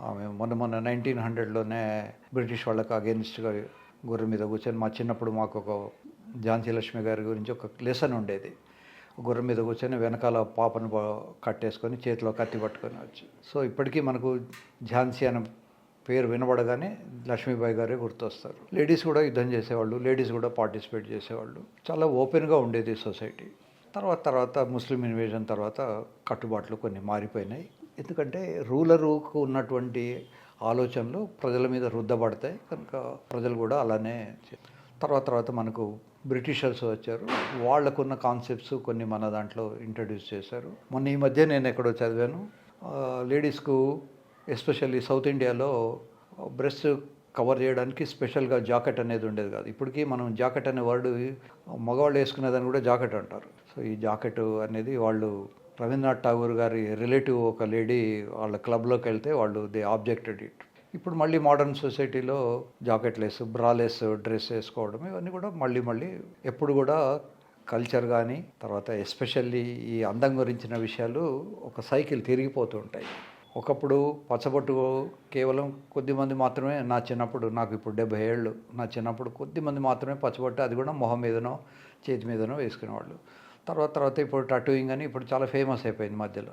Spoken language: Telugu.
ఆమె మొన్న మొన్న నైన్టీన్ హండ్రెడ్లోనే బ్రిటిష్ వాళ్ళకి అగేన్స్ట్గా గొర్రె మీద కూర్చొని మా చిన్నప్పుడు మాకు ఒక ఝాన్సీ లక్ష్మి గారి గురించి ఒక లెసన్ ఉండేది. గుర్రం మీద కూర్చొని వెనకాల పాపను కట్టేసుకొని చేతిలో కత్తి పట్టుకొని వచ్చి. సో ఇప్పటికీ మనకు ఝాన్సీ అనే పేరు వినబడగానే లక్ష్మీబాయి గారే గుర్తొస్తారు. లేడీస్ కూడా యుద్ధం చేసేవాళ్ళు లేడీస్ కూడా పార్టిసిపేట్ చేసేవాళ్ళు. చాలా ఓపెన్గా ఉండేది సొసైటీ తర్వాత తర్వాత ముస్లిం ఇన్వేజన్ తర్వాత కట్టుబాట్లు కొన్ని మారిపోయినాయి. ఎందుకంటే రూలరుకు ఉన్నటువంటి ఆలోచనలు ప్రజల మీద రుద్దబడతాయి. కనుక ప్రజలు కూడా అలానే తర్వాత తర్వాత మనకు బ్రిటిషర్స్ వచ్చారు. వాళ్ళకున్న కాన్సెప్ట్స్ కొన్ని మన దాంట్లో ఇంట్రడ్యూస్ చేశారు. మొన్న ఈ మధ్య నేను ఎక్కడో చదివాను. లేడీస్కు ఎస్పెషల్లీ సౌత్ ఇండియాలో బ్రెస్ట్ కవర్ చేయడానికి స్పెషల్గా జాకెట్ అనేది ఉండేది కాదు. ఇప్పటికీ మనం జాకెట్ అనే వర్డ్ మగవాళ్ళు వేసుకునేదాన్ని కూడా జాకెట్ అంటారు. సో ఈ జాకెట్ అనేది వాళ్ళు రవీంద్రనాథ్ ఠాగూర్ గారి రిలేటివ్ ఒక లేడీ వాళ్ళ క్లబ్లోకి వెళ్తే వాళ్ళు దే ఆబ్జెక్టెడ్ ఇట్ ఇప్పుడు మళ్ళీ మోడర్న్ సొసైటీలో జాకెట్లెస్ బ్రాలెస్ డ్రెస్ వేసుకోవడం ఇవన్నీ కూడా మళ్ళీ మళ్ళీ ఎప్పుడు కూడా కల్చర్ కానీ తర్వాత ఎస్పెషల్లీ ఈ అందం గురించిన విషయాలు ఒక సైకిల్ తిరిగిపోతూ ఉంటాయి. ఒకప్పుడు పచ్చబొట్టు కేవలం కొద్దిమంది మాత్రమే నా చిన్నప్పుడు నాకు ఇప్పుడు డెబ్బై ఏళ్ళు నా చిన్నప్పుడు కొద్దిమంది మాత్రమే పచ్చబొట్టు అది కూడా మొహం మీదనో చేతి మీదనో వేసుకునేవాళ్ళు. తర్వాత తర్వాత ఇప్పుడు టటూయింగ్ అని ఇప్పుడు చాలా ఫేమస్ అయిపోయింది మధ్యలో.